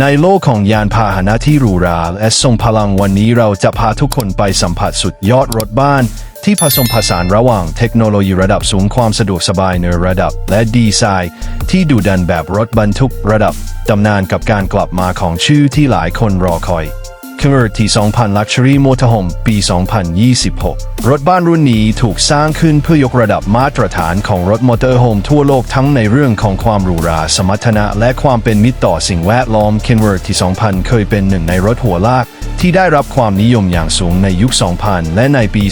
ในโลกของยานพาหนะที่หรูหราและทรงพลังวันนี้เราจะพาทุกคนไปสัมผัสสุดยอดรถบ้าน ที่ผสมผสานระหว่างเทคโนโลยีระดับสูงความสะดวกสบายในระดับ และดีไซน์ ที่ดุดันแบบรถบรรทุกระดับตำนานกับการกลับมาของชื่อที่หลายคนรอคอย k e r t 2000 Luxury Motorhome ปี 2026 รถบ้านรุ่นนี้ถูกสร้างขึ้นเพื่อยกระดับมาตรฐานของรถมอเตอร์โฮมทั่วโลกทั้งในเรื่องของความหรูหราสมรรถนะและความเป็นมิตรต่อสิ่งแวดล้อม Kenworth T 2000 เคยเป็นหนึ่งในรถหัวลาก ที่ได้รับความนิยมอย่างสูงในยุค 2000 และในปี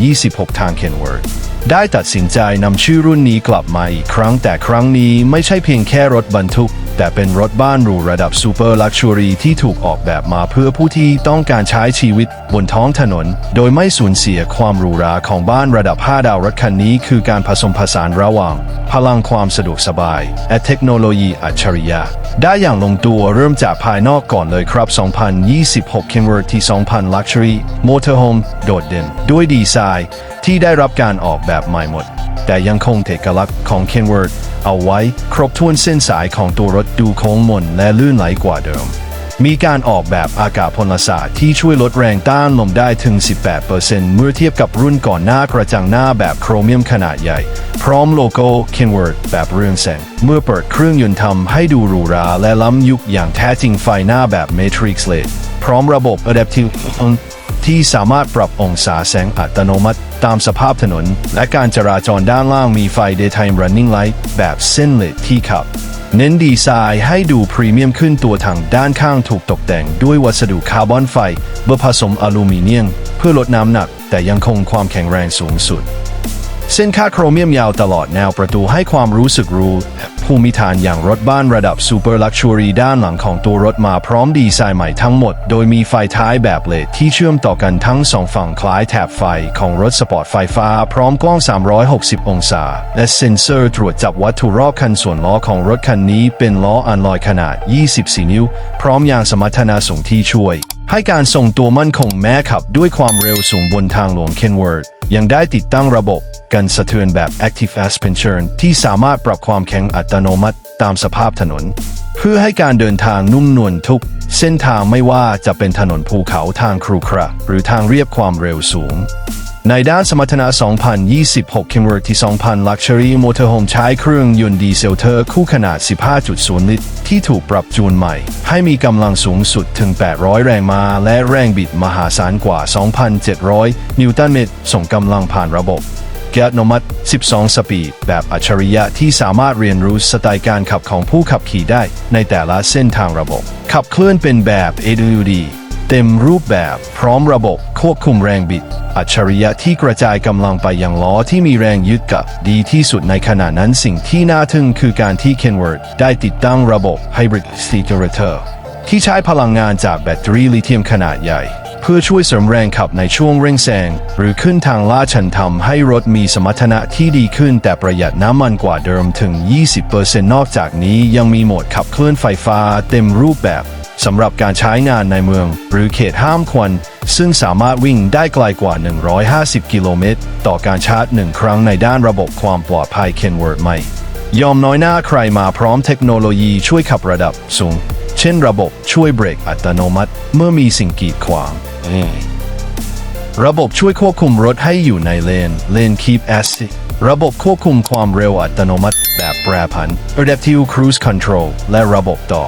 2026 ทาง Kenworth ได้ตัดสินใจนำชื่อรุ่นนี้กลับมาอีกครั้งแต่ครั้งนี้ไม่ใช่เพียงแค่รถบรรทุก แต่เป็นรถบ้านหรูระดับซูเปอร์ลักชัวรี่ที่ถูกออกแบบมาเพื่อผู้ที่ต้องการใช้ชีวิตบนท้องถนน โดยไม่สูญเสียความหรูหราของบ้านระดับ 5 ดาวรถคันนี้คือการผสมผสานระหว่าง พลังความสะดวกสบาย และเทคโนโลยีอัจฉริยะ ได้อย่างลงตัวเริ่มจากภายนอกก่อนเลยครับ 2026 Kenworth T 2000 Luxury Motorhome โดดเด่น ด้วยดีไซน์ที่ได้รับการออกแบบใหม่หมด แต่ยังคงเอกลักษณ์ของ Kenworth เอาไว้ ครบถ้วนเส้นสายของตัวรถดูโค้งมนและลื่นไหลกว่าเดิม มีการออกแบบอากาศพลศาสตร์ที่ช่วยลดแรงต้านลมได้ถึง 18%เมื่อเทียบกับรุ่นก่อนหน้ากระจังหน้าแบบโครเมียมขนาดใหญ่ พร้อมโลโก้ Kenworth แบบเรืองแสง เมื่อเปิดเครื่องยนต์ทำให้ดูหรูหราและล้ำยุคอย่างแท้จริงไฟหน้าแบบ Matrix LED พร้อมระบบ Adaptive ที่สามารถปรับองศาแสงอัตโนมัติ ตามสภาพถนน และการจราจรด้านล่างมีไฟ Daytime Running Light แบบเส้นเลดที่ขับ เน้นดีไซน์ให้ดูพรีเมียมขึ้นตัวถังด้านข้างถูกตกแต่งด้วยวัสดุคาร์บอนไฟเบอร์ผสมอลูมิเนียม เพื่อลดน้ำหนัก แต่ยังคงความแข็งแรงสูงสุด เส้นค่าโครเมียมยาวตลอดแนวประตูให้ความรู้สึกรู้ ภูมิฐานอย่างรถบ้านระดับซูเปอร์ลักชัวรี่ด้านหลังของตัวรถมาพร้อมดีไซน์ใหม่ทั้งหมด โดยมีไฟท้ายแบบเลดที่เชื่อมต่อกันทั้งสองฝั่งคล้ายแถบไฟของรถสปอร์ตไฟฟ้า พร้อมกล้อง 360 องศา และเซ็นเซอร์ตรวจจับวัตถุรอบคันส่วนล้อของรถคันนี้เป็นล้ออันลอยขนาด 24 นิ้ว พร้อมยางสมรรถนะสูงที่ช่วย ให้การส่งตัวมั่นคงแม้ขับด้วยความเร็วสูงบนทางหลวง Kenworth ยังได้ติดตั้งระบบ กันสะเทือนแบบ Active Suspension ที่สามารถปรับความแข็งอัตโนมัติตามสภาพถนน เพื่อให้การเดินทางนุ่มนวลทุก เส้นทางไม่ว่าจะเป็นถนนภูเขาทางครุขระหรือทางเรียบความเร็วสูง ในด้านสมรรถนะ 2026 Kenworth T 2000 Luxury Motorhome ใช้เครื่องยนต์ดีเซลเทอร์คู่ขนาด 15.0 ลิตร ที่ถูกปรับจูนใหม่ ให้มีกำลังสูงสุดถึง 800 แรงม้าและแรงบิดมหาศาลกว่า 2,700 นิวตันเมตรส่งกำลังผ่านระบบ เกียร์อัตโนมัติ 12 สปีด แบบอัจฉริยะที่สามารถเรียนรู้สไตล์การขับของผู้ขับขี่ได้ในแต่ละเส้นทางระบบ ขับเคลื่อนเป็นแบบ AWD เต็มรูปแบบพร้อมระบบควบคุมแรงบิด อัจฉริยะที่กระจายกำลังไปยังล้อที่มีแรงยึดกับ ดีที่สุดในขณะนั้นสิ่งที่น่าทึ่งคือการที่ Kenworth ได้ติดตั้งระบบ Hybrid Generator ที่ใช้พลังงานจากแบตเตอรี่ลิเธียมขนาดใหญ่ เพื่อช่วยเสริมแรงขับในช่วงเร่งแซงหรือขึ้นทางลาดชันทำให้รถมีสมรรถนะที่ดีขึ้น แต่ประหยัดน้ำมันกว่าเดิมถึง 20%นอกจากนี้ยังมีโหมดขับเคลื่อนไฟฟ้าเต็มรูปแบบสำหรับการใช้งานในเมือง หรือเขตห้ามควัน ซึ่งสามารถวิ่งได้ไกลกว่า 150 กิโลเมตร ต่อการชาร์จหนึ่งครั้งในด้านระบบความปลอดภัย Kenworth ไม่ ยอมน้อยหน้าใครมาพร้อมเทคโนโลยีช่วยขับระดับสูง เช่นระบบช่วยเบรกอัตโนมัติ เมื่อมีสิ่งกีดขวาง ระบบช่วยควบคุมรถให้อยู่ในเลน เลน Keep Assist ระบบควบคุมความเร็วอัตโนมัติ แบบแปรผัน Adaptive Cruise Control และระบบต่อ